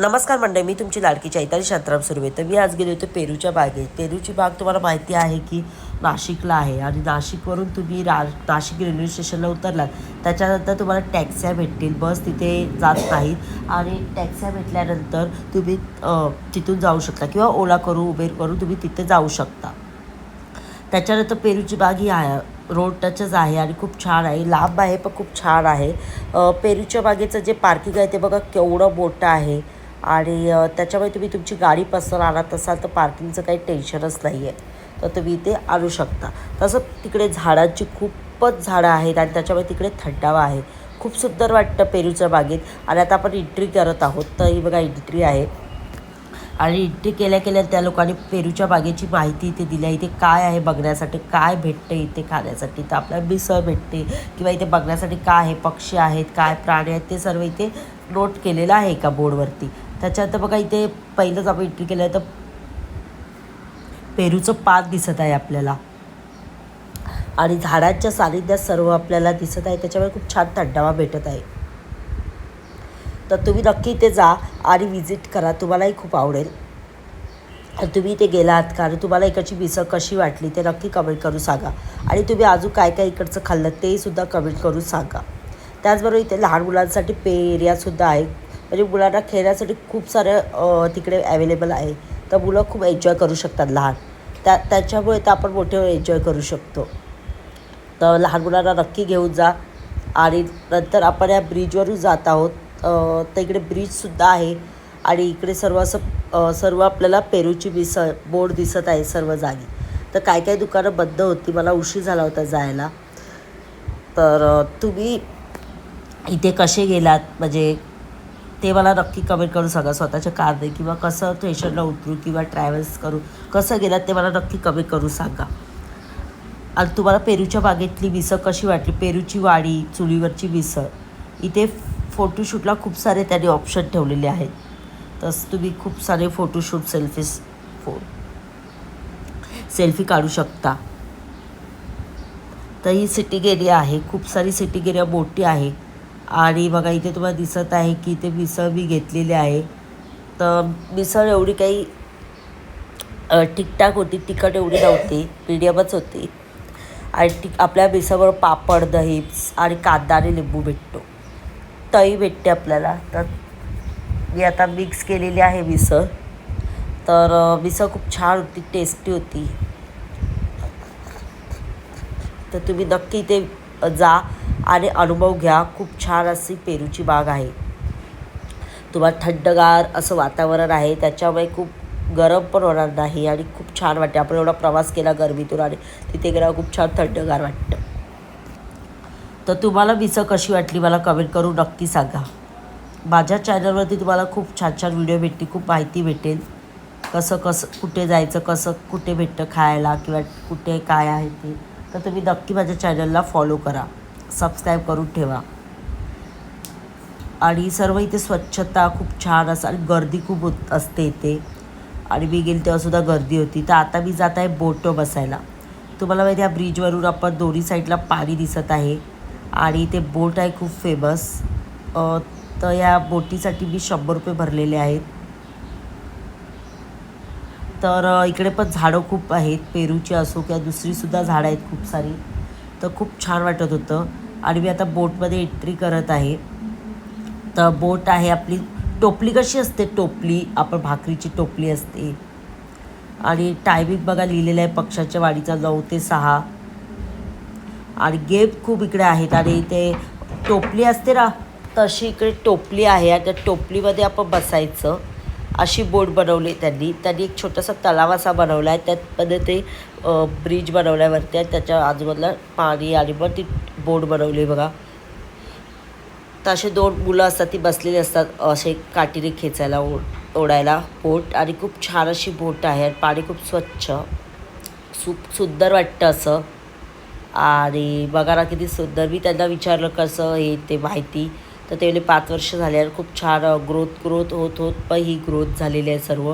नमस्कार मंडळी मी तुमची लाडकी चैताली शांतराम सुर्वे. तर मी आज गेले होते पेरूच्या बागेत. पेरूची बाग तुम्हाला माहिती आहे की नाशिकला आहे आणि नाशिकवरून तुम्ही रा नाशिक रेल्वे स्टेशनला उतरलात. त्याच्यानंतर तुम्हाला टॅक्स्या भेटतील बस तिथे जात नाहीत आणि टॅक्स्या भेटल्यानंतर तुम्ही तिथून जाऊ शकता किंवा ओला करू उबेर करून तुम्ही तिथे जाऊ शकता. त्याच्यानंतर पेरूची बाग ही आहे रोड टचच आहे आणि खूप छान आहे. लांब आहे पण खूप छान आहे. पेरूच्या बागेचं जे पार्किंग आहे ते बघा केवढं मोठं आहे. आणि त्याच्यामुळे तुम्ही तुमची गाडी पसर आणत असाल तर पार्किंगचं काही टेन्शनच नाही आहे तर तुम्ही इथे आणू शकता. तसं तिकडे झाडांची खूपच झाडं आहेत आणि त्याच्यामुळे तिकडे थंडावा आहे. खूप सुंदर वाटतं पेरूच्या बागेत. आणि आता आपण एंट्री करत आहोत. तर ही बघा एंट्री आहे. आणि एंट्री केल्या केल्या त्या लोकांनी पेरूच्या बागेची माहिती इथे दिली आहे. इथे काय आहे बघण्यासाठी? काय भेटते इथे खाण्यासाठी? तर आपल्याला मिसळ भेटते किंवा इथे बघण्यासाठी काय आहे? पक्षी आहेत काय प्राणी आहेत? ते सर्व इथे नोट केलेलं आहे एका बोर्डवरती त्याच्यानंतर बघा इथे पहिलंच आपण एंट्री केलं तर पेरूचं पात दिसत आहे आपल्याला. आणि झाडांच्या सानिध्यात सर्व आपल्याला दिसत आहे त्याच्यामुळे खूप छान थंडावा भेटत आहे. तर तुम्ही नक्की इथे जा आणि विजिट करा तुम्हालाही खूप आवडेल. आणि तुम्ही इथे गेलात कारण तुम्हाला इकडची मिसळ कशी वाटली ते नक्की कमेंट करून सांगा. आणि तुम्ही अजून काय काय इकडचं खाल्लं तेही सुद्धा कमेंट करून सांगा. त्याचबरोबर इथे लहान मुलांसाठी पे एरियासुद्धा आहे म्हणजे मुलांना खेळण्यासाठी खूप सारे तिकडे अवेलेबल आहे. तर मुलं खूप एन्जॉय करू शकतात लहान. त्या त्याच्यामुळे तर आपण मोठे एन्जॉय करू शकतो. तर लहान मुलांना नक्की घेऊन जा. आणि नंतर आपण या ब्रिजवरून जात आहोत. तर इकडे ब्रिजसुद्धा आहे. आणि इकडे सर्व असं सर्व आपल्याला पेरूची मिसळ बोर्ड दिसत आहे सर्व जागी. तर काय काय दुकानं बंद होती. मला उशीर झाला होता जायला. तर तुम्ही इथे कसे गेलात? म्हणजे ते मला नक्की कमेंट करून सांगा. स्वतःच्या कारने किंवा कसं स्टेशनला उतरू किंवा ट्रॅव्हल्स करू कसं गेलात ते मला नक्की कमेंट करून सांगा. आणि तुम्हाला पेरूच्या बागेतली मिसळ कशी वाटली? पेरूची वाडी चुलीवरची मिसळ इथे फोटोशूटला खूप सारे त्यांनी ऑप्शन ठेवलेले आहेत. तसं तुम्ही खूप सारे फोटोशूट सेल्फीस फो सेल्फी काढू शकता. तर ही सिटिंग एरिया आहे. खूप सारी सिटिंग एरिया मोठी आहे. आणि बघा इथे तुम्हाला दिसत आहे की इथे मिसळ मी घेतलेली आहे. तर मिसळ एवढी काही ठीकठाक होती तिखट एवढी नव्हती मिडियमच होती. आणि ती आपल्या मिसळवर पापड दही आणि कांदा आणि लिंबू भेटतो. तही भेटते आपल्याला. तर मी आता मिक्स केलेली आहे मिसळ. तर मिसळ खूप छान होती टेस्टी होती. तर तुम्ही नक्की इथे जा. आणि अनुभव घ्या. खूप छान अशी पेरूची बाग आहे. तुम्हाला थंडगार असं वातावरण आहे. त्याच्यामुळे खूप गरम पण होणार नाही आणि खूप छान वाटते. आपण एवढा प्रवास केला गरमीतून आणि तिथे गेल्यावर खूप छान थंडगार वाटतं. तर तुम्हाला मिसळ कशी वाटली मला कमेंट करून नक्की सांगा. माझ्या चॅनलवरती तुम्हाला खूप छान छान व्हिडिओ भेटतील खूप माहिती भेटेल. कसं कसं कुठे जायचं कसं कुठे भेटतं खायला किंवा कुठे काय आहे ते. तर तुम्ही नक्की माझ्या चॅनलला फॉलो करा. सबस्क्राईब करून ठेवा. आणि सर्व इथे स्वच्छता खूप छान असं आणि गर्दी खूप होत असते इथे. आणि मी गेली तेव्हासुद्धा गर्दी होती. तर आता मी जात आहे बोटं बसायला. तुम्हाला माहिती आहे, या ब्रिजवरून आपण दोन्ही साईडला पाणी दिसत आहे. आणि ते बोट आहे खूप फेमस तर या बोटीसाठी मी शंभर रुपये भरलेले आहेत. तर इकडे पण झाडं खूप आहेत. पेरूची असो किंवा दुसरीसुद्धा झाडं आहेत खूप सारी. तर खूप छान वाटत होतं. आणि मी आता बोटमध्ये एंट्री करत आहे. तर बोट आहे आपली टोपली कशी असते? टोपली आपण भाकरीची टोपली असते. आणि टायमिंग बघा लिहिलेलं आहे पक्षाच्या वाडीचा नऊ ते सहा. आणि गेम खूप इकडे आहेत आणि ते टोपली असते ना तशी इकडे टोपली आहे आणि त्या टोपलीमध्ये आपण बसायचं. अशी बोट बनवली त्यांनी. त्यांनी एक छोटासा तलाव असा बनवला आहे. त्यातमध्ये ते ब्रिज बनवल्यावरती आहे त्याच्या आजूबाजूला पाणी आणि मग ती बोट बनवली बघा. तर असे दोन मुलं असतात ती बसलेली असतात असे काठीने खेचायला ओ ओढायला बोट. आणि खूप छान अशी बोट आहे पाणी खूप स्वच्छ सु सुंदर वाटतं असं. आणि बघा ना किती सुंदर. मी त्यांना विचारलं कसं हे ते माहिती. तर ते म्हणजे पाच वर्ष झाले आणि खूप छान ग्रोथ ग्रोथ होत होत पण ही ग्रोथ झालेली आहे सर्व.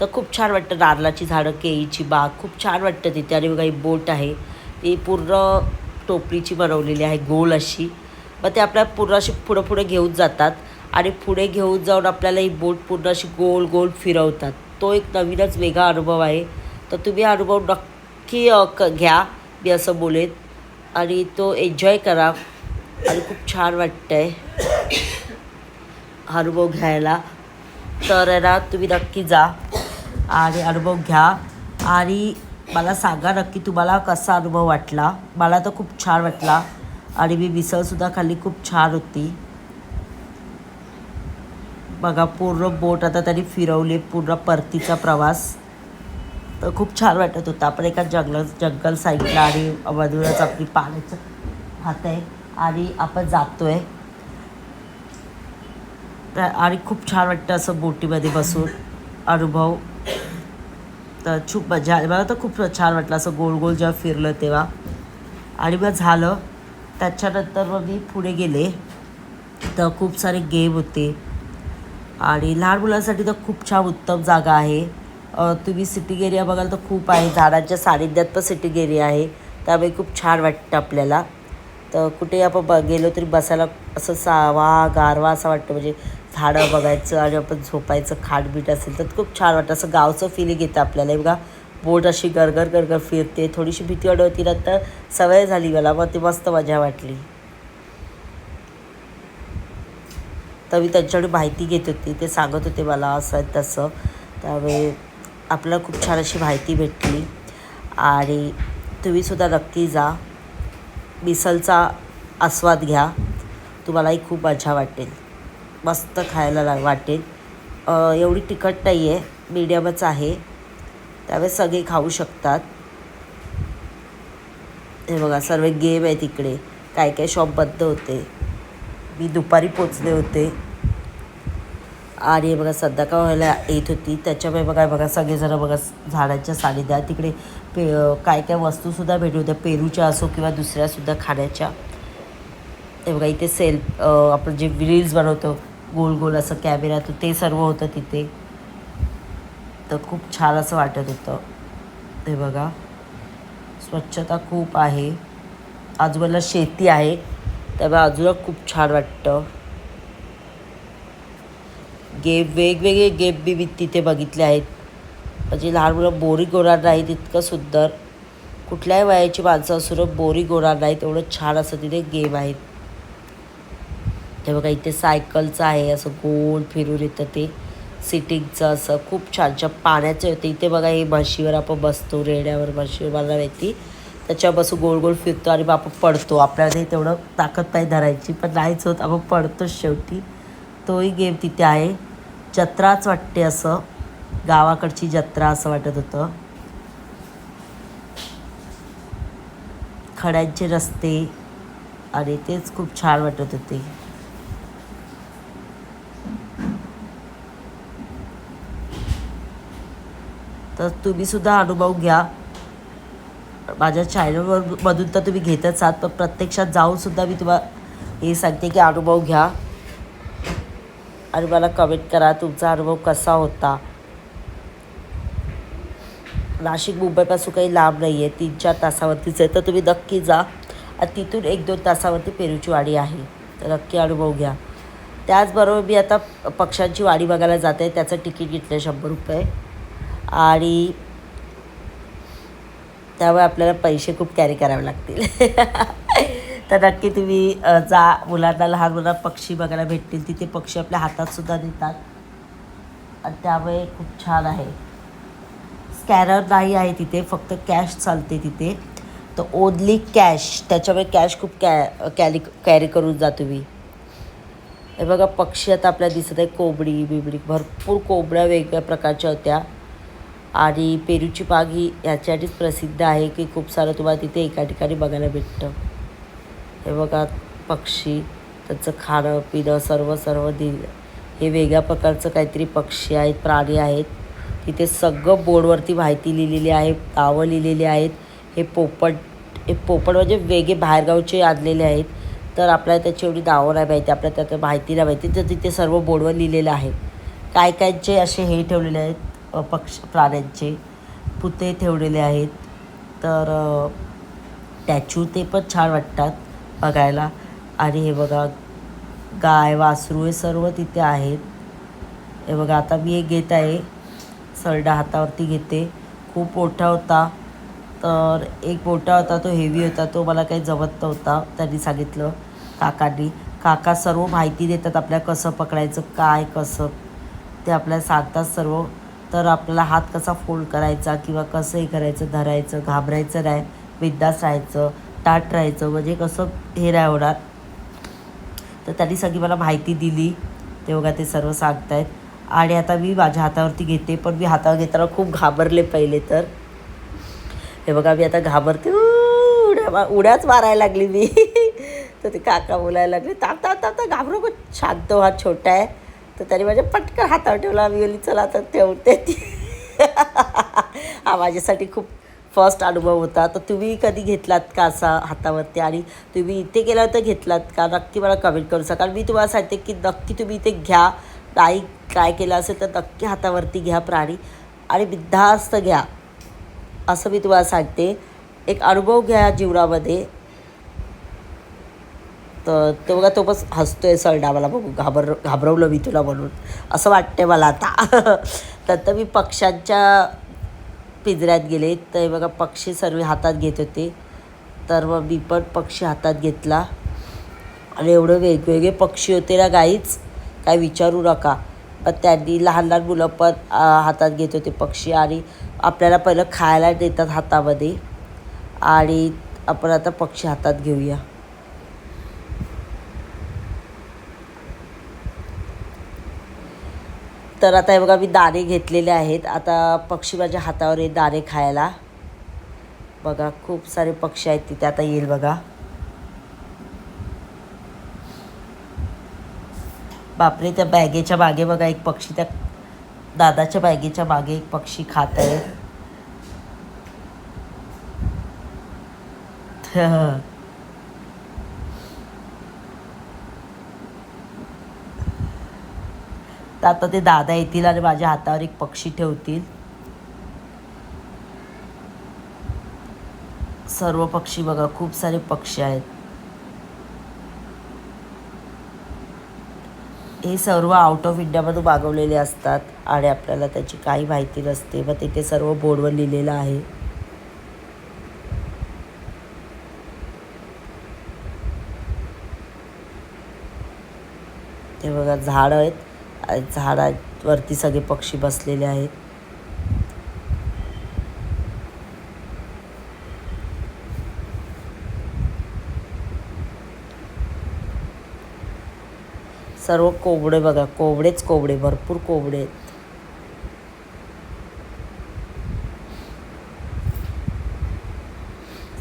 तर खूप छान वाटतं नारळाची झाडं केळीची बाग खूप छान वाटतं तिथे. आणि बघा ही बोट आहे ती पूर्ण टोपलीची बनवलेली आहे गोल अशी. मग ते आपल्या पूर्ण अशी पुढं पुढे घेऊन जातात. आणि पुढे घेऊन जाऊन आपल्याला ही बोट पूर्ण अशी गोल गोल फिरवतात. तो एक नवीनच वेगळा अनुभव आहे. तर तुम्ही हा अनुभव नक्की क घ्या मी असं बोलेन. आणि तो एन्जॉय करा. आणि खूप छान वाटतं आहे अनुभव घ्यायला. तर ना तुम्ही नक्की जा आणि अनुभव घ्या. आणि मला सांगा नक्की तुम्हाला कसा अनुभव वाटला? मला तर खूप छान वाटला. आणि मी मिसळसुद्धा खाल्ली खूप छान होती. बघा पूर्ण बोट आता त्यांनी फिरवली पूर्ण परतीचा प्रवास. तर खूप छान वाटत होता. आपण एका जंगल जंगल साईडला आणि मधूनच आपली पाण्याचं हात आहे. आणि आपण जातोय. तर आणि खूप छान वाटतं असं बोटीमध्ये बसून. अनुभव. तर खूप मजा आली मला तर खूप छान वाटलं असं गोल गोल जेव्हा फिरलं तेव्हा. आणि मग झालं. त्याच्यानंतर मग मी पुढे गेले. तर खूप सारे गेम होते. आणि लहान मुलांसाठी तर खूप छान उत्तम जागा आहे. तुम्ही सिटिंग एरिया बघाल तर खूप आहे. झाडांच्या सानिध्यात पण सिटिंग एरिया आहे. त्यामुळे खूप छान वाटतं आपल्याला. तर कुठे आपण ब गेलो तरी बसायला असं सावा गारवा असा वाटतं. म्हणजे झाडं बघायचं आणि आपण झोपायचं खाटबीट असेल तर खूप छान वाटतं. असं गावचं फिलिंग येतं आपल्याला. बघा बोट अशी गरगर गरगर फिरते. थोडीशी भीती वाढवती नंतर सवय झाली मला. मग ती मस्त मजा वाटली. तर मी त्यांच्याकडे माहिती घेत होती. ते सांगत होते मला असं तसं. त्यामुळे आपल्याला खूप छान अशी माहिती भेटली. आणि तुम्हीसुद्धा नक्की जा. मिसलचा आस्वाद घ्या. तुम्हालाही खूप मजा वाटेल. मस्त खायला ला वाटेल. एवढी तिखट नाही आहे मीडियमच आहे. त्यावेळेस सगळे खाऊ शकतात. हे बघा सर्व गेम आहे तिकडे. काय काय शॉप बंद होते. मी दुपारी पोचले होते. आणि बघा संध्याकाळ व्हायला येत होती त्याच्यामुळे बघा बघा सगळेजणं बघा झाडांच्या सानिध्यात तिकडे पे काय काय वस्तूसुद्धा भेटू होत्या पेरूच्या असो किंवा दुसऱ्यासुद्धा खाण्याच्या. ते बघा इथे सेल आपण जे रील्स बनवतो गोल गोल असं कॅमेरा तो ते सर्व होतं तिथे. तर खूप छान असं वाटत होतं. ते बघा स्वच्छता खूप आहे. आजूबाजूला शेती आहे त्यामुळे अजून खूप छान वाटतं. गेम वेगवेगळे गेम बी मी तिथे बघितले आहेत. म्हणजे लहान मुलं बोरिंग होणार नाहीत इतकं सुंदर. कुठल्याही वयाची माणसं असून बोरिंग होणार नाहीत एवढं छान असं तिथे गेम आहेत. ते बघा इथे सायकलचं आहे असं गोल फिरून येतं ते. सिटिंगचं असं खूप छान. छान पाण्याचं होतं इथे बघा हे म्हशीवर आपण बसतो रेड्यावर म्हशीवर मला माहिती त्याच्यावर बसून गोल गोल फिरतो आणि मग आपण पडतो. आपल्याला तेवढं ताकद नाही धरायची पण नाहीच होत आपण पडतोच शेवटी. तोही गेम तिथे आहे. जत्राच वाटते असं. गावाकडची जत्रा असं वाटत होतं. खड्यांचे रस्ते आणि तेच खूप छान वाटत होते. तर तुम्हीसुद्धा अनुभव घ्या. माझ्या चॅनलवर मधून तर तुम्ही घेतच आहात पण प्रत्यक्षात जाऊनसुद्धा मी तुम्हाला हे सांगते की अनुभव घ्या. आणि मला कमेंट करा तुमचा अनुभव कसा होता? नाशिक मुंबईपासून काही लांब नाही आहे तीन चार तासावरतीच आहे तर तुम्ही नक्की जा. आणि तिथून एक दोन तासावरती पेरूची वाडी आहे. तर नक्की अनुभव घ्या. त्याचबरोबर मी आता पक्ष्यांची वाडी बघायला जाते. त्याचं तिकीट घेतलं शंभर रुपये. आणि त्यामुळे आपल्याला पैसे खूप कॅरी करावे लागतील. तर नक्की तुम्ही जा. मुलांना लहान मुलांना पक्षी बघायला भेटतील. तिथे पक्षी आपल्या हातातसुद्धा देतात. आणि त्यामुळे खूप छान आहे. स्कॅनर नाही आहे तिथे. फक्त कॅश चालते तिथे. तर ओनली कॅश त्याच्यामुळे कॅश खूप कॅ कॅरी कॅरी करून जा तुम्ही. हे बघा पक्षी आता आपल्याला दिसत आहे कोंबडी बिबडी. भरपूर कोंबड्या वेगवेगळ्या प्रकारच्या होत्या. आणि पेरूची बाग ही याच्यासाठीच प्रसिद्ध आहे की खूप सारं तुम्हाला तिथे एका ठिकाणी बघायला भेटतं. हे बघा पक्षी त्याचं खाणं पिणं सर्व सर्व दिल हे वेगळ्या प्रकारचं काहीतरी पक्षी आहेत प्राणी आहेत. तिथे सगळं बोर्डवरती माहिती लिहिलेली आहे नावं लिहिलेली आहेत. हे पोपट हे पोपट म्हणजे वेगळे बाहेरगावचे आणलेले आहेत. तर आपल्याला त्याची एवढी नावं नाही माहिती आपल्याला त्यात माहिती नाही माहिती. तर तिथे सर्व बोर्डवर लिहिलेलं आहे. काय कायचे असे हे ठेवलेले आहेत पक्ष प्राण्यांचे. पुते ठेवलेले आहेत. तर स्टॅच्यू ते पण छान वाटतात. बघायला. आणि हे बघा गाय वासरू हे सर्व तिथे आहेत. हे बघा आता मी एक घेत आहे. सरडा हातावरती घेते. खूप मोठा होता. तर एक मोठा होता तो हेवी होता. तो मला काही जमत नव्हता त्यांनी सांगितलं काकांनी. काका सर्व माहिती देतात आपल्या कसं पकडायचं काय कसं. ते आपल्याला सांगतात सर्व. तर आपल्याला हात कसा फोल्ड करायचा किंवा कसं हे करायचं धरायचं घाबरायचं नाही. बिंदास राहायचं. ताट राहायचं. म्हणजे कसं हे नाही होणार. तर त्यांनी सगळी मला माहिती दिली. ते बघा ते सर्व सांगतायत. आणि आता मी माझ्या हातावरती घेते पण मी हातावर घेताना खूप घाबरले पहिले तर. हे बघा मी आता घाबरते. उड्या उड्याच मारायला लागली मी. तर ते काका बोलायला लागले ताता ताता घाबरू नको. शांत हा छोटा आहे. तर त्याने माझ्या पटकन हातावर ठेवला. मी बोलली चला तर ठेवते. ती हा माझ्यासाठी खूप फर्स्ट अनुभव होता. तर तुम्ही कधी घेतलात का असा हातावरती? आणि तुम्ही इथे गेला तर घेतलात का? नक्की मला कमेंट करू शकाल. मी तुम्हाला सांगते की नक्की तुम्ही इथे घ्या. नाही ट्राय केलं असेल तर नक्की हातावरती घ्या प्राणी. आणि बिद्धास्त घ्या. असं मी तुम्हाला सांगते. एक अनुभव घ्या जीवनामध्ये. तर तो बघा तो बस हसतोय सरडा मला बघू. घाबर घाबरवलं मी तुला म्हणून. असं वाटते मला आता. तर मी पक्ष्यांच्या पिंजऱ्यात गेले. तर बघा पक्षी सर्व हातात घेत होते. तर मग मी पण पक्षी हातात घेतला. आणि एवढं वेगवेगळे पक्षी होते ना गाईच. काय विचारू नका. पण त्यांनी लहान लहान मुलं पण हातात घेत होते पक्षी. आणि आपल्याला पहिलं खायला देतात हातामध्ये. आणि आपण आता पक्षी हातात घेऊया. तर आता हे बघा मी दाणे घेतलेले आहेत. आता पक्षी माझ्या हातावर आहे दाणे खायला. बघा खूप सारे पक्षी आहेत तिथे. आता येईल बघा. बापरे त्या बॅगेच्या मागे बघा एक पक्षी. त्या दादाच्या बॅगेच्या मागे एक पक्षी खात आहे. तर आता ते दादा येतील आणि माझ्या हातावर एक पक्षी ठेवतील. सर्व पक्षी बघा खूप सारे पक्षी आहेत. हे सर्व आउट ऑफ इंडियामधून मागवलेले असतात आणि आपल्याला त्याची काही माहिती नसते. मग तिथे सर्व बोर्डवर लिहिलेलं आहे. ते बघा झाड आहेत. झाडावरती सगळे पक्षी बसलेले आहेत. सर्व कोंबडे बघा कोंबडेच कोंबडे भरपूर कोंबडे आहेत.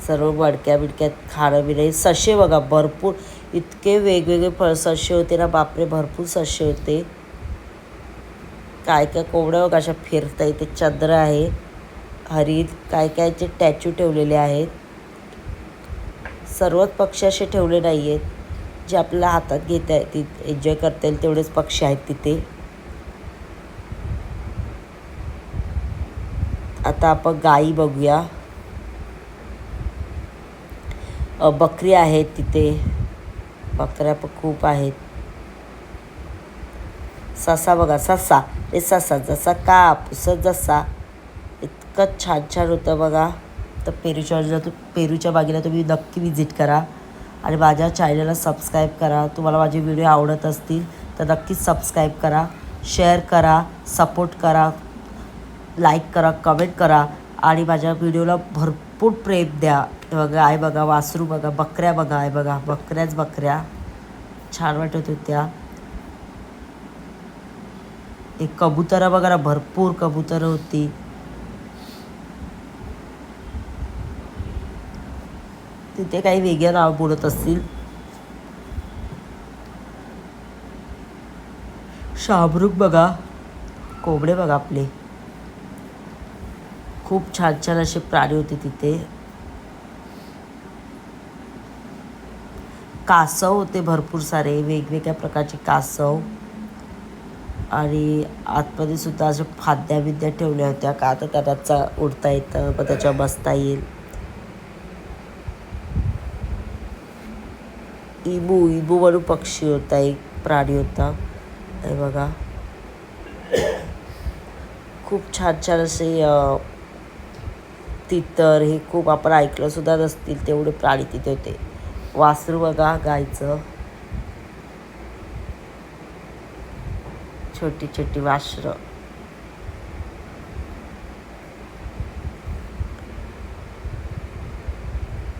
सर्व मडक्या बिडक्यात खाणं बिणं सशे ससे बघा भरपूर इतके वेगवेगळे फळ ससे होते ना बापरे भरपूर ससे होते. काय काय कोंबड्या बघा अशा फिरता ते चंद्र आहे. हरित काय कायचे टॅच्यू ठेवलेले आहेत. सर्वच पक्षी असे ठेवले नाही आहेत जे आपल्याला हातात घेता येतील एन्जॉय करता येईल तेवढेच पक्षी आहेत तिथे. आता आपण गाई बघूया. बकरी आहेत तिथे. बकऱ्या पण खूप आहेत. ससा बघा ससा. ते ससा जसा कापूस जसा. इतकं छान छान होतं बघा. तर पेरूच्या तू पेरूच्या बागेला तुम्ही नक्की विजिट करा. आणि माझ्या चॅनलला सबस्क्राईब करा. तुम्हाला माझे व्हिडिओ आवडत असतील तर नक्कीच सबस्क्राईब करा. शेअर करा सपोर्ट करा. लाईक करा कमेंट करा. आणि माझ्या व्हिडिओला भरपूर प्रेम द्या. बघा आहे बघा वासरू बघा बकऱ्या बघा आहे बघा. बकऱ्याच बकऱ्या. छान वाटत होत्या. एक कबुतरं बघा भरपूर कबुतरं होती. तिथे काही वेगळं नाव बोलत असतील. शाबरूख बघा कोंबडे बघा आपले. खूप छान छान असे प्राणी होते तिथे. कासव होते भरपूर सारे वेगवेगळ्या प्रकारचे कासव. आणि आतमध्ये सुद्धा अशा फाद्या बिद्या ठेवल्या होत्या का? तर त्याचा उडता येतं मग त्याच्यावर बसता येईल. इबू इबू म्हणून पक्षी होता एक प्राणी होता. हे बघा. खूप छान छान असे तितर हे खूप आपण ऐकलं सुद्धा नसतील तेवढे प्राणी तिथे होते. वासरू बघा गायचं. छोटी छोटी वासरं.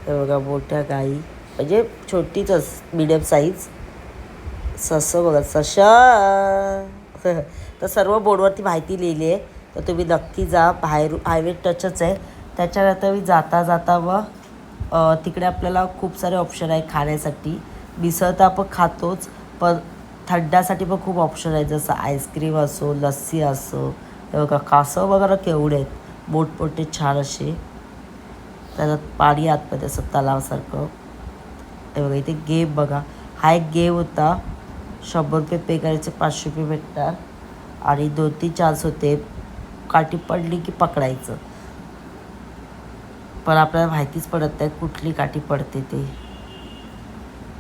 हे बघा मोठ्या गाई. म्हणजे छोटीच मिडियम साईज ससं बघा सशा. तर सर्व बोर्डवरती माहिती लिहिली आहे. तर तुम्ही नक्की जा बाहेर हायवे टचच आहे. त्याच्यानंतर मी जाता जाता व तिकडे आपल्याला खूप सारे ऑप्शन आहे खाण्यासाठी. मिसळ तर आपण खातोच पण थंडासाठी पण खूप ऑप्शन आहे जसं आईस्क्रीम असो लस्सी असो. हे बघा कासव वगैरे केवढे आहेत. मोठमोठे छान असे. त्याच्यात पाणी आतमध्ये असं तलावासारखं. हे बघा इथे गेम बघा. हा एक गेम होता. शंभर रुपये पे करायचे पाचशे रुपये भेटणार. आणि दोन तीन चान्स होते. काठी पडली की पकडायचं. पण आपल्याला माहितीच पडत नाही कुठली काठी पडते ते.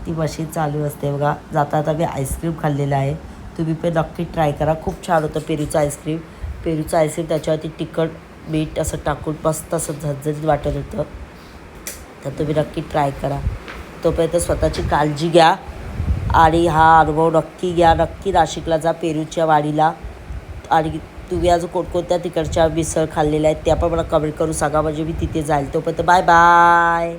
ती मशीन चालू असते. बघा जाता जाता मी आईस्क्रीम खाल्लेलं आहे. तुम्ही पण नक्की ट्राय करा. खूप छान होतं पेरूचं आईस्क्रीम पेरूचं आईस्क्रीम त्याच्यावरती तिखट मीठ असं टाकून मस्त असं झणझणीत वाटत होतं. तर तुम्ही नक्की ट्राय करा. तोपर्यंत स्वतःची काळजी घ्या आणि हा अनुभव नक्की घ्या. नक्की नाशिकला जा पेरूच्या वाडीला. आणि तुम्ही आज कोणकोणत्या तिकडच्या मिसळ खाल्लेल्या आहेत त्या पण मला कमेंट करून सांगा. म्हणजे मी तिथे जाईल. तोपर्यंत बाय बाय